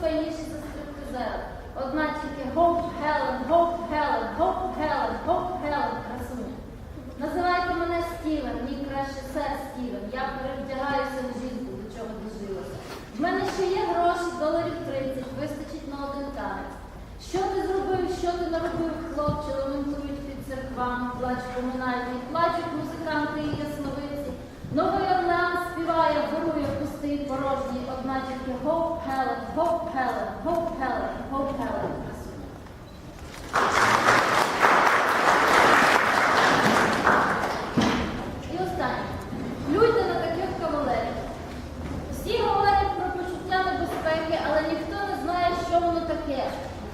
файніші за стриптизери. Одна тільки Хоп Хелен, Хоп Хелен, Хоп Хелен, Хоп Хелен, красуня. Називайте мене Стівен, мій краще сер Стівен. Я перевдягаюся в жінку, до чого дожилося. В мене ще є гроші, доларів 30, вистачить на один танець. Що ти зробив, що ти наробив, хлопче, лементують під церквами, плач поминають, і плачуть музиканти і ясновидці. Новий Орлеан співає, вирує пустий порожній, одна тільки Хоп Хелен, Хоп Хелен, Хоп Хелен, Хоп Хелен. красуня. І останнє. Плюйте на таких кавалерів. Всі говорять про почуття небезпеки, але ніхто не знає, що воно таке.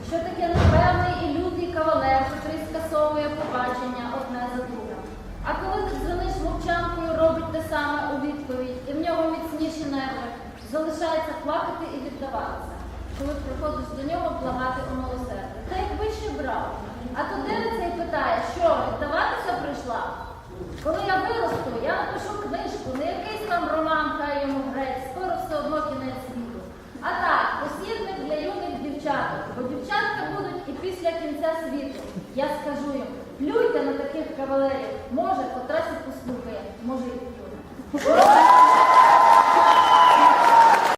Що таке непевний і лютий кавалер, котрий скасовує побачення одне за другим. А коли ти дзвониш мовчанкою, робить те саме у відповідь, і в нього міцніші нерви, залишається плакати і віддаватися. Коли приходиш до нього благати у милосердя. Та якби ще брав. А то дивиться і питає, що віддаватися прийшла? Коли я після кінця світу. Я скажу їм, плюйте на таких кавалерів, може, потрасить трасі